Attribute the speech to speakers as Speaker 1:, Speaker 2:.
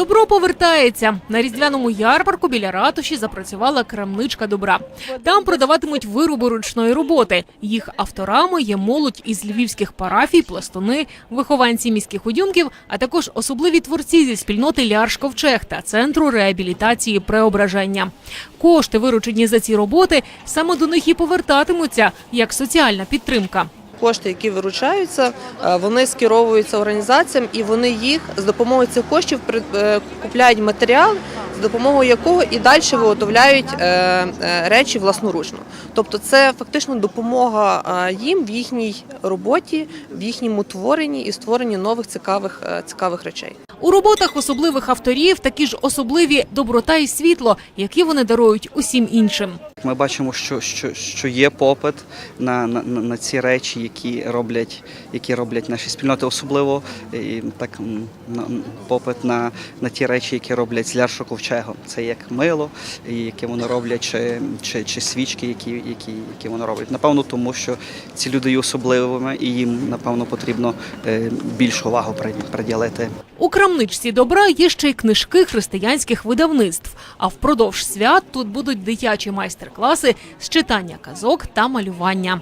Speaker 1: Добро повертається на різдвяному ярмарку біля ратуші. Запрацювала крамничка добра. Там продаватимуть вироби ручної роботи. Їх авторами є молодь із львівських парафій, пластуни, вихованці міських удюмків, а також особливі творці зі спільноти Лярш Ковчег та центру реабілітації преображення. Кошти, виручені за ці роботи, саме до них і повертатимуться як соціальна підтримка.
Speaker 2: Кошти, які виручаються, е, вони скеровуються організаціям, і вони їх з допомогою цих коштів е, купляють матеріал, з допомогою якого і далі виготовляють е, речі власноручно. Тобто, це фактично допомога їм в їхній роботі, в їхньому творенні і створенні нових цікавих цікавих речей.
Speaker 1: У роботах особливих авторів такі ж особливі доброта і світло, які вони дарують усім іншим.
Speaker 3: Ми бачимо, що, що, що є попит на, на, на ці речі, які роблять, які роблять наші спільноти, особливо і, так на, попит на, на ті речі, які роблять з Ляршо Ковчегом. Це як мило, яке вони роблять, чи, чи, чи свічки, які, які, які вони роблять. Напевно, тому що ці люди є особливими, і їм напевно потрібно е, більшу увагу приділити.
Speaker 1: У крамничці добра є ще й книжки християнських видавництв. А впродовж свят тут будуть дитячі майстер-класи з читання казок та малювання.